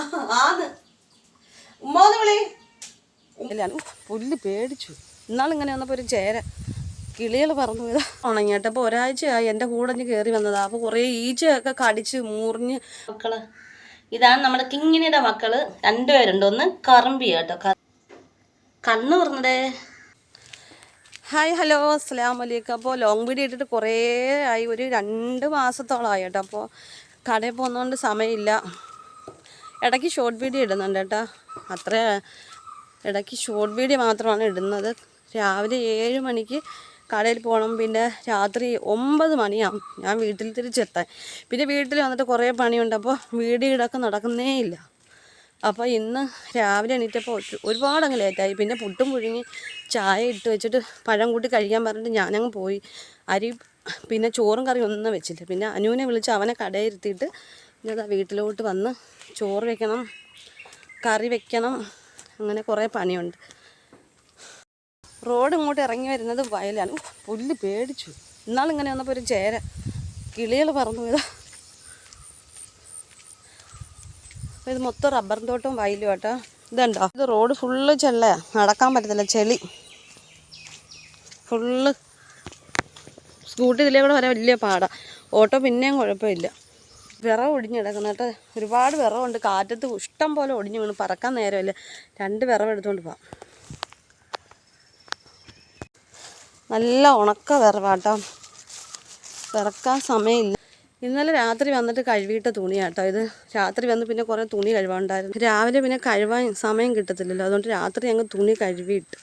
ആന്ന് ഉമ്മോന്ന് വിളി. ഇല്ലാണ് പുല്ല് പേടിച്ചു. ഇന്നാളിങ്ങനെ വന്നപ്പോൾ ഒരു ചേര കിളികൾ പറന്നു പോയതാ. ഉണങ്ങിയിട്ട് അപ്പോൾ ഒരാഴ്ചയായി എന്റെ കൂടെ കയറി വന്നതാ. അപ്പോൾ കുറേ ഈച്ചയൊക്കെ കടിച്ച് മുറിഞ്ഞ്. മക്കൾ ഇതാണ് നമ്മുടെ കിങ്ങിനിയുടെ മക്കൾ. രണ്ടുപേരുണ്ട്. ഒന്ന് കറമ്പി കേട്ടോ. കണ്ണു പറഞ്ഞതേ ഹായ് ഹലോ. അസ്സാം വലൈക്കും അപ്പോൾ ലോങ് വീഡിയോ ഇട്ടിട്ട് കുറേ ആയി. ഒരു രണ്ട് മാസത്തോളമായി കേട്ടോ. അപ്പോൾ കടയിൽ പോകുന്നതുകൊണ്ട് സമയമില്ല. ഇടയ്ക്ക് ഷോർട്ട് വീഡിയോ ഇടുന്നുണ്ട് കേട്ടോ. അത്ര ഇടയ്ക്ക് ഷോർട്ട് വീഡിയോ മാത്രമാണ് ഇടുന്നത്. രാവിലെ ഏഴ് മണിക്ക് കടയിൽ പോകണം പിന്നെ രാത്രി ഒമ്പത് മണിയാകും ഞാൻ വീട്ടിൽ തിരിച്ചെത്താൻ പിന്നെ വീട്ടിൽ വന്നിട്ട് കുറേ പണിയുണ്ട്. അപ്പോൾ വീഡിയോ ഇടൊക്കെ നടക്കുന്നേ ഇല്ല. അപ്പോൾ ഇന്ന് രാവിലെ എണീറ്റപ്പോൾ ഒരു- ഒരുപാട് അങ്ങ് ലേറ്റായി പിന്നെ പുട്ടും പുഴുങ്ങി ചായ ഇട്ട് വെച്ചിട്ട് പഴം കൂട്ടി കഴിക്കാൻ പറഞ്ഞിട്ട് ഞാനങ്ങ് പോയി. അരി പിന്നെ ചോറും കറിയും ഒന്നും വെച്ചില്ല. പിന്നെ അനുവിനെ വിളിച്ച് അവനെ കടയിൽ ഞാൻ വീട്ടിലോട്ട് വന്ന് ചോറ് വെക്കണം കറി വെക്കണം അങ്ങനെ കുറേ പണിയുണ്ട്. റോഡ് ഇങ്ങോട്ട് ഇറങ്ങി വരുന്നത് വയലാണ്. പുല്ല് പേടിച്ചു. ഇന്നാളിങ്ങനെ വന്നപ്പോൾ ഒരു ചേര കിളികൾ പറന്നു പോയതാ. അപ്പോൾ ഇത് മൊത്തം റബ്ബർ തോട്ടവും വയലും കേട്ടോ ഇതുണ്ടോ? ഇത് റോഡ് ഫുള്ള് ചെള്ളയാ. നടക്കാൻ പറ്റത്തില്ല ചെളി. ഫുള്ള്. സ്കൂട്ടി ഇതിലേ കൂടെ വരാൻ വലിയ പാടാണ് ഓട്ടോ പിന്നെയും കുഴപ്പമില്ല. വിറവ് ഒടിഞ്ഞ് കിടക്കുന്ന കേട്ടോ. ഒരുപാട് വിറവുണ്ട്. കാറ്റത്ത് ഇഷ്ടം പോലെ ഒടിഞ്ഞ് വീണ്. പറക്കാൻ നേരമല്ല. രണ്ട് വിറവ് എടുത്തുകൊണ്ട് പോവാം. നല്ല ഉണക്ക വിറവാട്ടോ വിറക്കാൻ സമയമില്ല. ഇന്നലെ രാത്രി വന്നിട്ട് കഴുകിയിട്ട തുണിയാട്ടോ ഇത്. രാത്രി വന്ന് പിന്നെ കുറേ തുണി കഴുകാനുണ്ടായിരുന്നു രാവിലെ പിന്നെ കഴുകാൻ സമയം കിട്ടത്തില്ലല്ലോ. അതുകൊണ്ട് രാത്രി ഞങ്ങൾ തുണി കഴുകിയിട്ട്.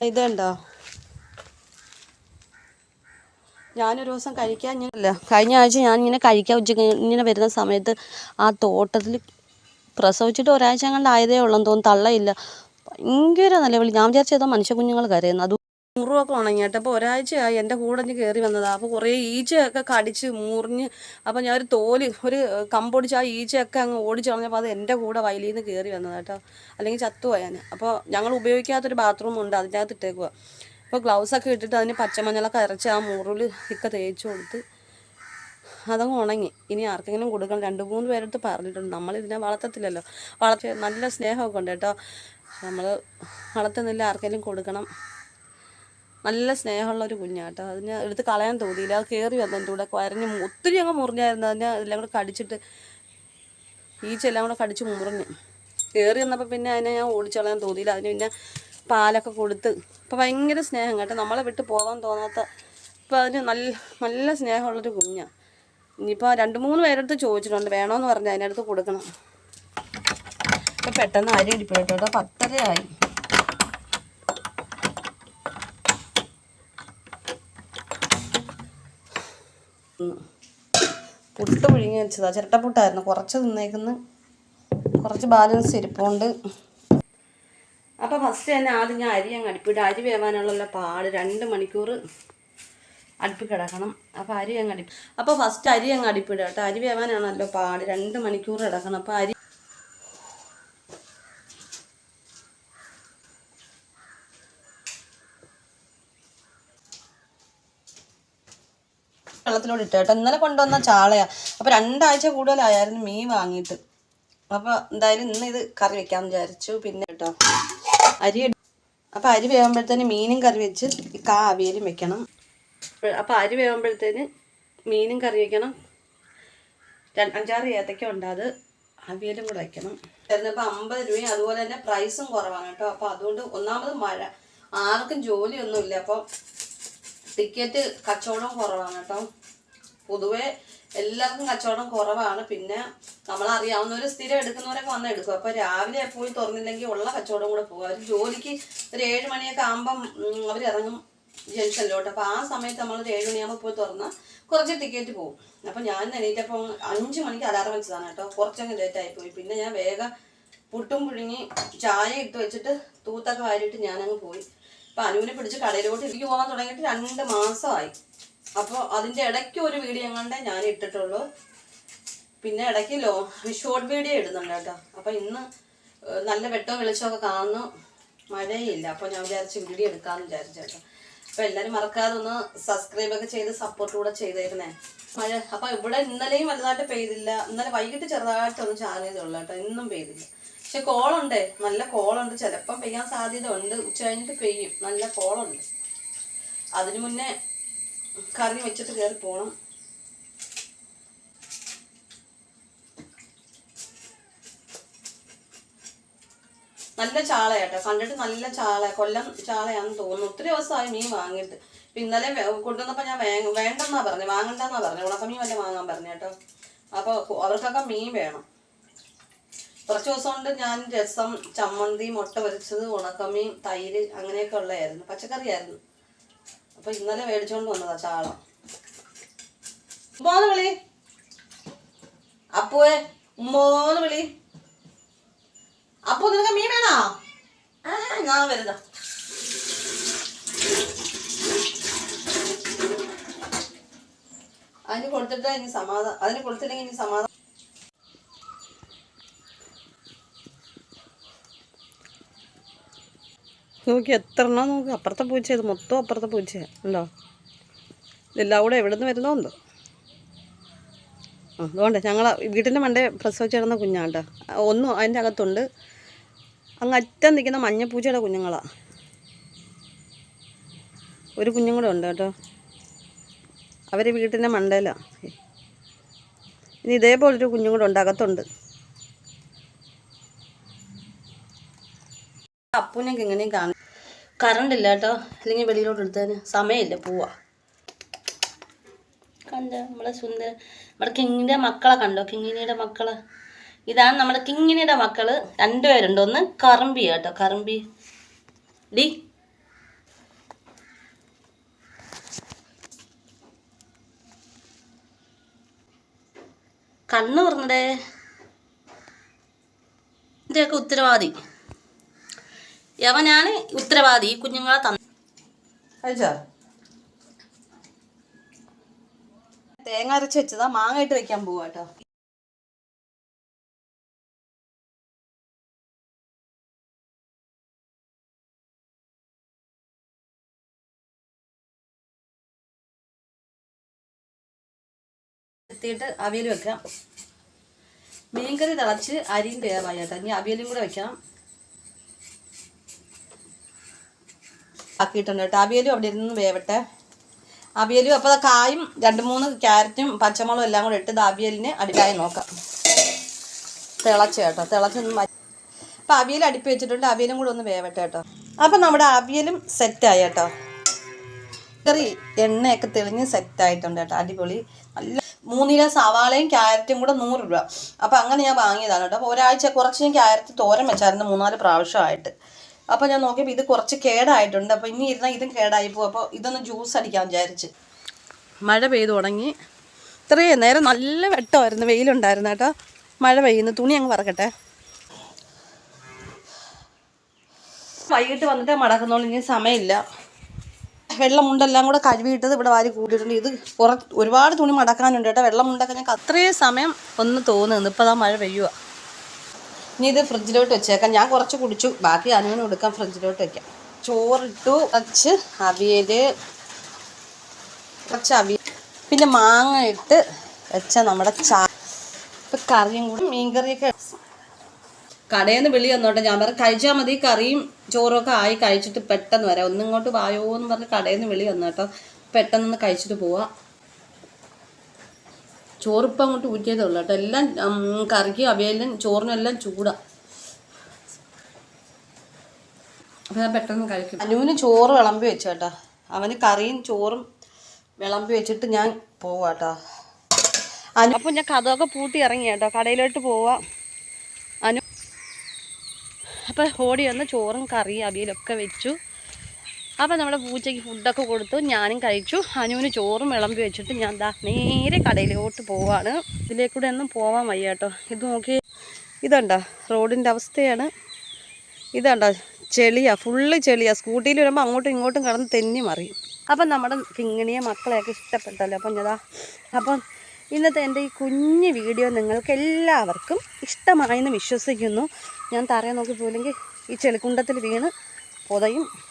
ഇതുണ്ടോ? ഞാനൊരു ദിവസം കഴിക്കാൻ ഞാൻ അല്ല കഴിഞ്ഞ ആഴ്ച ഞാൻ ഇങ്ങനെ കഴിക്കാൻ ഉച്ചയ്ക്ക് ഇങ്ങനെ വരുന്ന സമയത്ത് ആ തോട്ടത്തിൽ പ്രസവിച്ചിട്ട് ഒരാഴ്ച കണ്ട് ആയതേ ഉള്ളെന്ന് തോന്നുന്നു. തള്ളയില്ല. ഭയങ്കര നിലവിളി. ഞാൻ വിചാരിച്ചതോ മനുഷ്യ കുഞ്ഞുങ്ങൾ കരയുന്നു. അത് മുറിവൊക്കെ ഉണങ്ങിയിട്ട് അപ്പോൾ ഒരാഴ്ചയായി. എന്റെ കൂടെ ഒന്ന് കയറി വന്നതാണ് അപ്പോൾ കുറേ ഈച്ചയൊക്കെ കടിച്ച് മുറിഞ്ഞ് അപ്പോൾ ഞാൻ ഒരു തോൽ ഒരു കമ്പൊടിച്ച് ആ ഈച്ചയൊക്കെ അങ്ങ് ഓടിച്ച് കളഞ്ഞപ്പോൾ അത് എന്റെ കൂടെ വയലിൽ നിന്ന് കയറി വന്നതാണ് കേട്ടോ. അല്ലെങ്കിൽ ചത്തുപോയാൻ അപ്പോൾ ഞങ്ങൾ ഉപയോഗിക്കാത്തൊരു ബാത്റൂമുണ്ട്. അതിന്റെ അകത്ത് ഇട്ടേക്കുക അപ്പോൾ ഗ്ലൗസൊക്കെ ഇട്ടിട്ട് അതിന് പച്ചമഞ്ഞളൊക്കെ അരച്ച് ആ മുറിൽ ഒക്കെ തേച്ച് കൊടുത്ത് അതങ്ങ് ഉണങ്ങി. ഇനി ആർക്കെങ്കിലും കൊടുക്കണം. രണ്ട് മൂന്ന് പേരെടുത്ത് പറഞ്ഞിട്ടുണ്ട്. നമ്മളിതിനെ വളർത്തത്തില്ലല്ലോ. വളർത്തി നല്ല സ്നേഹമൊക്കെ ഉണ്ട് കേട്ടോ. നമ്മൾ വളർത്തുന്നില്ല ആർക്കെങ്കിലും കൊടുക്കണം. നല്ല സ്നേഹമുള്ള ഒരു കുഞ്ഞാണ് കേട്ടോ. അതിനെ എടുത്ത് കളയാൻ തോന്നിയില്ല. അത് കയറി വന്നു എന്റെ കൂടെ. കുരഞ്ഞ് ഒത്തിരി അങ്ങ് മുറിഞ്ഞായിരുന്നു. അതിനെ എല്ലാം കൂടെ കടിച്ചിട്ട് ഈച്ചെല്ലാം കൂടെ കടിച്ച് മുറിഞ്ഞ്. കയറി വന്നപ്പോൾ പിന്നെ അതിനെ ഞാൻ ഓടിച്ചു കളയാൻ തോന്നിയില്ല. അതിന് പിന്നെ പാലൊക്കെ കൊടുത്ത് ഇപ്പം ഭയങ്കര സ്നേഹം കേട്ടോ. നമ്മളെ വിട്ട് പോകാൻ തോന്നാത്ത ഇപ്പം അതിന് നല്ല നല്ല സ്നേഹമുള്ളൊരു കുഞ്ഞാണ് ഇനിയിപ്പോൾ രണ്ട് മൂന്ന് പേരെടുത്ത് ചോദിച്ചിട്ടുണ്ട് വേണമെന്ന് പറഞ്ഞാൽ അതിനടുത്ത് കൊടുക്കണം. ഇപ്പം പെട്ടെന്ന് അരി അടിപ്പിട്ടോ കേട്ടോ. പത്തരയായി. പുട്ട് പുഴുങ്ങി വെച്ചതാണ് ചിരട്ടപ്പുട്ടായിരുന്നു കുറച്ച് തിന്നേക്കുന്ന. കുറച്ച് ബാലൻസ് ഇരിപ്പുണ്ട്. അപ്പോൾ ഫസ്റ്റ് തന്നെ ആദ്യം ഞാൻ അരി അങ്ങ് അടുപ്പിട്ട് അരി വേവാനുള്ള പാട് രണ്ട് മണിക്കൂർ അടുപ്പിൽ കിടക്കണം. അപ്പോൾ അരി അങ്ങ് അടുപ്പി അപ്പോൾ ഫസ്റ്റ് അരി അങ്ങ് അടുപ്പിടുക കേട്ടോ. അരി വേവാനാണല്ലോ പാട്. രണ്ട് മണിക്കൂർ കിടക്കണം. അപ്പോൾ അരി വെള്ളത്തിലോട്ട് ഇട്ട് കേട്ടോ. ഇന്നലെ കൊണ്ടുവന്ന ചാളയാണ് അപ്പോൾ രണ്ടാഴ്ച കൂടുതലായിരുന്നു മീൻ വാങ്ങിയിട്ട്. അപ്പോൾ എന്തായാലും ഇന്ന് ഇത് കറി വെക്കാമെന്ന് വിചാരിച്ചു. പിന്നെ കേട്ടോ. അരി അപ്പോൾ അരി വേകുമ്പോഴത്തേന് മീനും കറി വെച്ച് കാ അവിയലും വെക്കണം. അപ്പോൾ അരി വേകുമ്പോഴത്തേന് മീനും കറി വെക്കണം. അഞ്ചാറ് ഏത്തക്ക ഉണ്ട്. അത് അവിയലും കൂടെ വെക്കണം. വരുന്നപ്പോൾ അമ്പത് രൂപയും അതുപോലെ തന്നെ പ്രൈസും കുറവാണ് കേട്ടോ. അപ്പോൾ അതുകൊണ്ട് ഒന്നാമത് മഴ. ആർക്കും ജോലിയൊന്നുമില്ല. അപ്പോൾ ടിക്കറ്റ് കച്ചവടം കുറവാണ് കേട്ടോ. പൊതുവെ എല്ലാവർക്കും കച്ചവടം കുറവാണ്. പിന്നെ നമ്മളറിയാവുന്നവർ സ്ഥിരം എടുക്കുന്നവരൊക്കെ വന്ന് എടുക്കും. അപ്പോൾ രാവിലെ എപ്പോഴും തുറന്നില്ലെങ്കിൽ ഉള്ള കച്ചവടം കൂടെ പോകും. അവർ ജോലിക്ക് ഒരു ഏഴ് മണിയൊക്കെ ആകുമ്പം അവർ ഇറങ്ങും ജംഗ്ഷനിലോട്ട്. അപ്പോൾ ആ സമയത്ത് നമ്മൾ ഒരു ഏഴ് മണിയാകുമ്പോൾ പോയി തുറന്നാൽ കുറച്ച് ടിക്കറ്റ് പോകും അപ്പോൾ ഞാൻ എണീറ്റപ്പോൾ അഞ്ച് മണിക്ക് അലാറം വെച്ചതാണ് കേട്ടോ. കുറച്ചങ്ങ് ലേറ്റ് ആയിപ്പോയി പിന്നെ ഞാൻ വേഗം പുട്ടും പുഴുങ്ങി ചായ ഇട്ട് വെച്ചിട്ട് തൂത്തൊക്കെ വാരിയിട്ട് ഞാനങ്ങ് പോയി. അപ്പം അനുവിനെ പിടിച്ച് കടയിലോട്ട് എനിക്ക് പോകാൻ തുടങ്ങിയിട്ട് രണ്ട് മാസമായി. അപ്പോൾ അതിന്റെ ഇടയ്ക്ക് ഒരു വീഡിയോ എങ്ങാണ്ടേ ഞാൻ ഇട്ടിട്ടുള്ളൂ. പിന്നെ ഇടയ്ക്ക് ലോ ഷോർട്ട് വീഡിയോ ഇടുന്നുണ്ട് കേട്ടോ. അപ്പോൾ ഇന്ന് നല്ല വെട്ടവും വെളിച്ചമൊക്കെ കാണുന്നു. മഴയില്ല. അപ്പോൾ ഞാൻ വിചാരിച്ച് വീഡിയോ എടുക്കാമെന്ന് വിചാരിച്ചു കേട്ടോ. അപ്പോൾ എല്ലാവരും മറക്കാതെ ഒന്ന് സബ്സ്ക്രൈബ് ഒക്കെ ചെയ്ത് സപ്പോർട്ട് കൂടെ ചെയ്തേക്കണേ മഴ അപ്പോൾ ഇവിടെ ഇന്നലെയും വലുതായിട്ട് പെയ്തില്ല. ഇന്നലെ വൈകിട്ട് ചെറുതായിട്ടൊന്ന് ചാറിയതുള്ളൂ കേട്ടോ. ഇന്നും പെയ്തില്ല. പക്ഷെ കോളുണ്ടേ. നല്ല കോളുണ്ട്. ചിലപ്പം പെയ്യാൻ സാധ്യത ഉണ്ട് ഉച്ച കഴിഞ്ഞിട്ട് പെയ്യും. നല്ല കോളുണ്ട്. അതിനു മുന്നേ കറി വെച്ചിട്ട് കയറി പോകണം നല്ല ചാളയാട്ടെ. കണ്ടിട്ട് നല്ല ചാള കൊല്ലം ചാളയാണെന്ന് തോന്നുന്നു. ഒത്തിരി ദിവസമായി മീൻ വാങ്ങിയിട്ട്. ഇപ്പൊ ഇന്നലെ കൊണ്ടുവന്നപ്പോൾ കൊണ്ടുവന്നപ്പോ ഞാൻ വേണ്ടെന്നാ പറഞ്ഞു. വാങ്ങണ്ടെന്നാ പറഞ്ഞു. ഉണക്കമീൻ വല്ല വാങ്ങാൻ പറഞ്ഞു കേട്ടോ. അപ്പോൾ അവർക്കൊക്കെ മീൻ വേണം. കുറച്ച് ദിവസം കൊണ്ട് ഞാൻ രസം ചമ്മന്തി മുട്ട പൊരിച്ചത് ഉണക്കമീൻ തൈര് അങ്ങനെയൊക്കെ ഉള്ളതായിരുന്നു. പച്ചക്കറിയായിരുന്നു. അപ്പൊ ഇന്നലെ മേടിച്ചോണ്ട് വന്നതാ ചാള. മോന് വിളി. അപ്പുവേ മോന് വിളി. അപ്പു നിനക്ക് മീൻ വേണോ? ഞാൻ വരുന്ന അതിന് കൊടുത്തിട്ട് ഇനി സമാധാനം അതിന് കൊടുത്തില്ലെങ്കിൽ ഇനി സമാധാനം നോക്കി എത്ര എണ്ണം നോക്കി. അപ്പുറത്തെ പൂച്ച ഇത് മൊത്തം അപ്പുറത്തെ പൂച്ച ഉണ്ടോ ഇതെല്ലാം കൂടെ എവിടെ നിന്ന് വരുന്നോ എന്തോ ആ അതുകൊണ്ട് ഞങ്ങൾ വീട്ടിന്റെ മണ്ടേ പ്രസവിച്ച് കിടന്ന കുഞ്ഞാട്ടോ. ഒന്നും അതിന്റെ അകത്തുണ്ട്. അങ്ങ് അറ്റം നിൽക്കുന്ന മഞ്ഞപ്പൂച്ചയുടെ കുഞ്ഞുങ്ങളാണ് ഒരു കുഞ്ഞും കൂടെ ഉണ്ട് കേട്ടോ. അവർ വീട്ടിന്റെ മണ്ടയിലാണ് ഇനി ഇതേപോലൊരു കുഞ്ഞും കൂടെ ഉണ്ട് അകത്തുണ്ട്. അപ്പൂനൊക്കെ എങ്ങനെയും കാണും. കറണ്ട് ഇല്ല കേട്ടോ. അല്ലെങ്കിൽ വെളിയിലോട്ട് എടുത്തതിന് സമയമില്ല പോവാ. കണ്ട? നമ്മളെ സുന്ദര നമ്മുടെ കിങ്ങിന്റെ മക്കളെ കണ്ടോ? കിങ്ങിനിയുടെ മക്കൾ. ഇതാണ് നമ്മുടെ കിങ്ങിനിയുടെ മക്കൾ. രണ്ടുപേരുണ്ട് ഒന്ന് കറമ്പി കേട്ടോ. കറമ്പി. ഡി. കണ്ണു പറഞ്ഞടേ ഇതിന്റെയൊക്കെ ഉത്തരവാദി. യവനാണ് ഉത്തരവാദി. ഈ കുഞ്ഞുങ്ങളെ തന്ന തേങ്ങ അരച്ച് വെച്ചതാ. മാങ്ങ ഇട്ട് വെക്കാൻ പോവാ കേട്ടോ. എത്തിയിട്ട് അവിയൽ വെക്കാം. മീൻകറി തിളച്ച് അരിയും തയ്യാറായി കേട്ടോ ഇനി അവിയലും കൂടെ വെക്കണം. ആക്കിയിട്ടുണ്ട് കേട്ടോ. അവിയലും അവിടെ ഇരുന്ന് വേവട്ടെ. അവിയലും അപ്പോൾ കായും രണ്ട് മൂന്ന് ക്യാരറ്റും പച്ചമുളകും എല്ലാം കൂടെ ഇട്ട് അവിയലിന് അടിക്കായി നോക്കാം. തിളച്ച് കേട്ടോ. തിളച്ചൊന്ന് അപ്പം അവിയൽ അടുപ്പ് വെച്ചിട്ടുണ്ട്. അവിയലും കൂടെ ഒന്ന് വേവട്ടെ കേട്ടോ. അപ്പം നമ്മുടെ അവിയലും സെറ്റായി കേട്ടോ. കറി എണ്ണയൊക്കെ തെളിഞ്ഞ് സെറ്റായിട്ടുണ്ട് കേട്ടോ. അടിപൊളി. നല്ല മൂന്നില സവാളയും ക്യാരറ്റും കൂടെ നൂറ് രൂപ. അപ്പോൾ അങ്ങനെ ഞാൻ വാങ്ങിയതാണ് കേട്ടോ. അപ്പോൾ ഒരാഴ്ച കുറച്ച് ഞാൻ ക്യാരറ്റ് തോരൻ വെച്ചായിരുന്നു മൂന്നാൽ പ്രാവശ്യമായിട്ട്. അപ്പോൾ ഞാൻ നോക്കിയപ്പോൾ ഇത് കുറച്ച് കേടായിട്ടുണ്ട്. അപ്പോൾ ഇനി ഇരുന്നാൽ ഇതും കേടായി പോകും. അപ്പോൾ ഇതൊന്ന് ജ്യൂസ് അടിക്കാൻ വിചാരിച്ച്. മഴ പെയ്തു തുടങ്ങി. ഇത്രയും നേരം നല്ല വെട്ടമായിരുന്നു. വെയിലുണ്ടായിരുന്നു കേട്ടോ. മഴ പെയ്യുന്നു. തുണി അങ്ങ് പറക്കട്ടെ വൈകിട്ട് വന്നിട്ട് മടക്കുന്നോണ്ട് ഇനി സമയമില്ല. വെള്ളമുണ്ടെല്ലാം കൂടെ കഴുകിയിട്ടത് ഇവിടെ വാരി കൂട്ടിയിട്ടുണ്ട്. ഇത് കുറ ഒരുപാട് തുണി മടക്കാനുണ്ട് കേട്ടോ. വെള്ളമുണ്ടൊക്കെ ഞങ്ങൾക്ക് അത്രയും സമയം ഒന്ന് തോന്നുന്നു. ഇപ്പോൾ ആ മഴ പെയ്യുക ഇനി ഇത് ഫ്രിഡ്ജിലോട്ട് വെച്ചേക്കാം. ഞാൻ കുറച്ച് കുടിച്ചു. ബാക്കി അനുവിന് കൊടുക്കാം. ഫ്രിഡ്ജിലോട്ട് വെക്കാം. ചോറിട്ടു കുറച്ച് അവിയൽ കുറച്ച് അവിയൽ പിന്നെ മാങ്ങ ഇട്ട് വെച്ച നമ്മുടെ ചാ ഇപ്പം കറിയും കൂടി മീൻകറിയൊക്കെ കടയിൽ നിന്ന് വിളി വന്നോട്ടെ. ഞാൻ പറഞ്ഞു കഴിച്ചാൽ മതി. കറിയും ചോറും ഒക്കെ ആയി കഴിച്ചിട്ട് പെട്ടെന്ന് വരാം. ഒന്നിങ്ങോട്ട് വായോ എന്ന് പറഞ്ഞ് കടയിൽ നിന്ന് വിളി വന്നോട്ടോ. പെട്ടെന്ന് കഴിച്ചിട്ട് പോവാം. ചോറിപ്പം അങ്ങോട്ട് ഊറ്റിയതേ ഉള്ളൂ കേട്ടോ. എല്ലാം കറിക്കും അവയെല്ലാം ചോറിനെല്ലാം ചൂടാ. അപ്പം ഞാൻ പെട്ടെന്ന് കഴിക്കും. അനുവിന് ചോറ് വിളമ്പി വെച്ചു കേട്ടോ. അവന് കറിയും ചോറും വിളമ്പി വെച്ചിട്ട് ഞാൻ പോവാ കേട്ടോ. അനു അപ്പം ഞാൻ കഥമൊക്കെ പൂട്ടി ഇറങ്ങി കേട്ടോ. കടയിലോട്ട് പോവാം. അനു അപ്പം ഓടി വന്ന് ചോറും കറിയും അവിയലൊക്കെ വെച്ചു. അപ്പം നമ്മുടെ പൂച്ചയ്ക്ക് ഫുഡൊക്കെ കൊടുത്തു. ഞാനും കഴിച്ചു. അനുവിന് ചോറും വിളമ്പി വെച്ചിട്ട് ഞാൻ ദാ നേരെ കടയിലോട്ട് പോവാണ്. ഇതിലേക്കൂടെ ഒന്നും പോവാൻ വയ്യ കേട്ടോ. ഇത് നോക്കി. ഇതുണ്ടോ? റോഡിന്റെ അവസ്ഥയാണ്. ഇതുണ്ടോ? ചെളിയാ. ഫുള്ള് ചെളിയാ. സ്കൂട്ടിയിൽ വരുമ്പോൾ അങ്ങോട്ടും ഇങ്ങോട്ടും കിടന്ന് തെന്നി മറിയും. അപ്പം നമ്മുടെ കിങ്ങിണിയെ മക്കളെയൊക്കെ ഇഷ്ടപ്പെട്ടല്ലോ. അപ്പം ഞാ അപ്പം ഇന്നത്തെ എന്റെ ഈ കുഞ്ഞ് വീഡിയോ നിങ്ങൾക്ക് എല്ലാവർക്കും ഇഷ്ടമായെന്ന് വിശ്വസിക്കുന്നു. ഞാൻ തറയെ നോക്കി പോയില്ലെങ്കിൽ ഈ ചെളിക്കുണ്ടത്തിൽ വീണ് പുതയും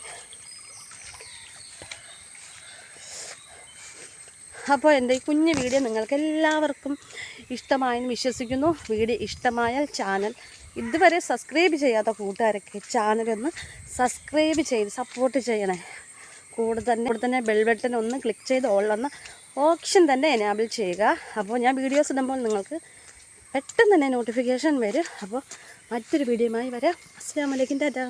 അപ്പോൾ എന്റെ ഈ കുഞ്ഞു വീഡിയോ നിങ്ങൾക്ക് എല്ലാവർക്കും ഇഷ്ടമായെന്ന് വിശ്വസിക്കുന്നു. വീഡിയോ ഇഷ്ടമായാൽ ചാനൽ ഇതുവരെ സബ്സ്ക്രൈബ് ചെയ്യാത്ത കൂട്ടുകാരൊക്കെ ചാനലൊന്ന് സബ്സ്ക്രൈബ് ചെയ്ത് സപ്പോർട്ട് ചെയ്യണേ. കൂടെ തന്നെ കൂടെ തന്നെ ബെൽ ബട്ടൺ ഒന്ന് ക്ലിക്ക് ചെയ്ത് ഓൾ എന്ന ഓപ്ഷൻ തന്നെ എനാബിൾ ചെയ്യുക. അപ്പോൾ ഞാൻ വീഡിയോസ് ഇടുമ്പോൾ നിങ്ങൾക്ക് പെട്ടെന്ന് തന്നെ നോട്ടിഫിക്കേഷൻ വരും. അപ്പോൾ മറ്റൊരു വീഡിയോയുമായി വരാം. അസ്സാം വലൈക്കും ടാറ്റാ.